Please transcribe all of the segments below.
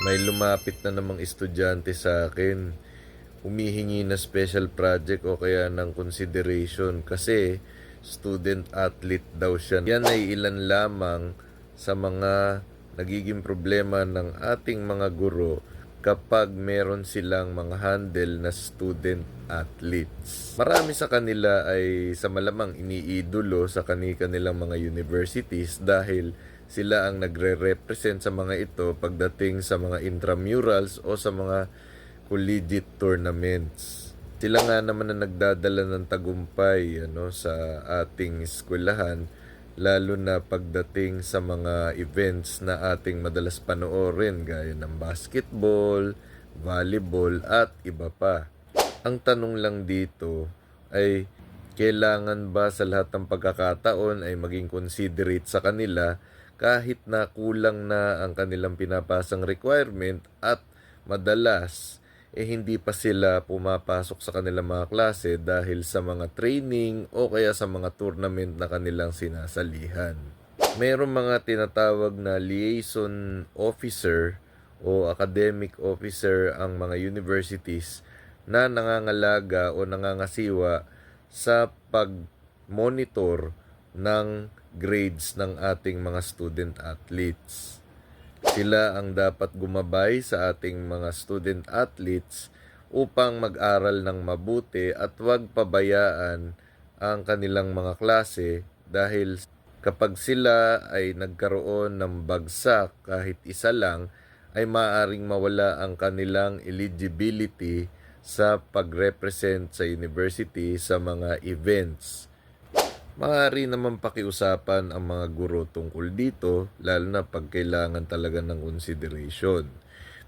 may lumapit na namang estudyante sa akin. Humihingi na special project o kaya ng consideration kasi student athlete daw siya. Yan ay ilan lamang sa mga nagiging problema ng ating mga guro kapag meron silang mga handle na student athletes. Marami sa kanila ay sa malamang iniidolo sa kani-kanilang mga universities dahil sila ang nagre-represent sa mga ito pagdating sa mga intramurals o sa mga collegiate tournaments. Sila nga naman na nagdadala ng tagumpay ano, sa ating eskwelahan lalo na pagdating sa mga events na ating madalas panoorin gaya ng basketball, volleyball at iba pa. Ang tanong lang dito ay kailangan ba sa lahat ng pagkakataon ay maging considerate sa kanila kahit na kulang na ang kanilang pinapasang requirement at madalas eh hindi pa sila pumapasok sa kanilang mga klase dahil sa mga training o kaya sa mga tournament na kanilang sinasalihan. Mayroong mga tinatawag na liaison officer o academic officer ang mga universities na nangangalaga o nangangasiwa sa pag-monitor ng grades ng ating mga student athletes. Sila ang dapat gumabay sa ating mga student athletes upang mag-aral ng mabuti at huwag pabayaan ang kanilang mga klase dahil kapag sila ay nagkaroon ng bagsak kahit isa lang ay maaring mawala ang kanilang eligibility sa pag-represent sa university sa mga events. Maaari naman pakiusapan ang mga guro tungkol dito, lalo na pag kailangan talaga ng consideration.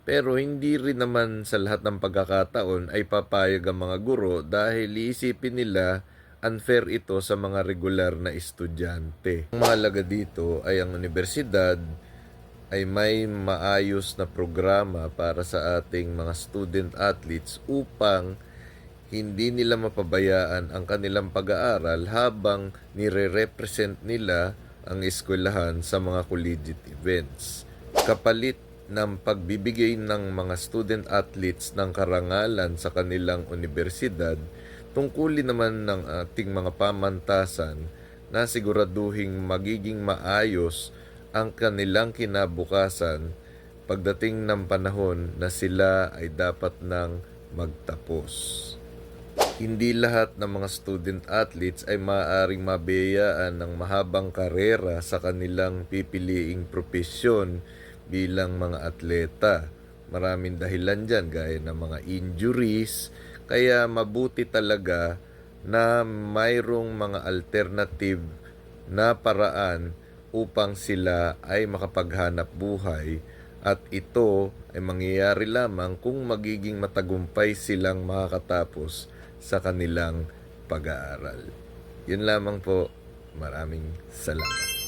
Pero hindi rin naman sa lahat ng pagkakataon ay papayag ang mga guro dahil iisipin nila unfair ito sa mga regular na estudyante. Ang mahalaga dito ay ang universidad ay may maayos na programa para sa ating mga student athletes upang hindi nila mapabayaan ang kanilang pag-aaral habang nire-represent nila ang eskwelahan sa mga collegiate events. Kapalit ng pagbibigay ng mga student athletes ng karangalan sa kanilang universidad, tungkulin naman ng ating mga pamantasan na siguraduhing magiging maayos ang kanilang kinabukasan pagdating ng panahon na sila ay dapat nang magtapos. Hindi lahat ng mga student athletes ay maaaring mabiyayaan ng mahabang karera sa kanilang pipiliing propesyon bilang mga atleta. Maraming dahilan dyan gaya ng mga injuries, kaya mabuti talaga na mayroong mga alternative na paraan upang sila ay makapaghanap buhay at ito ay mangyayari lamang kung magiging matagumpay silang makakatapos sa kanilang pag-aaral. Yun lamang po. Maraming salamat.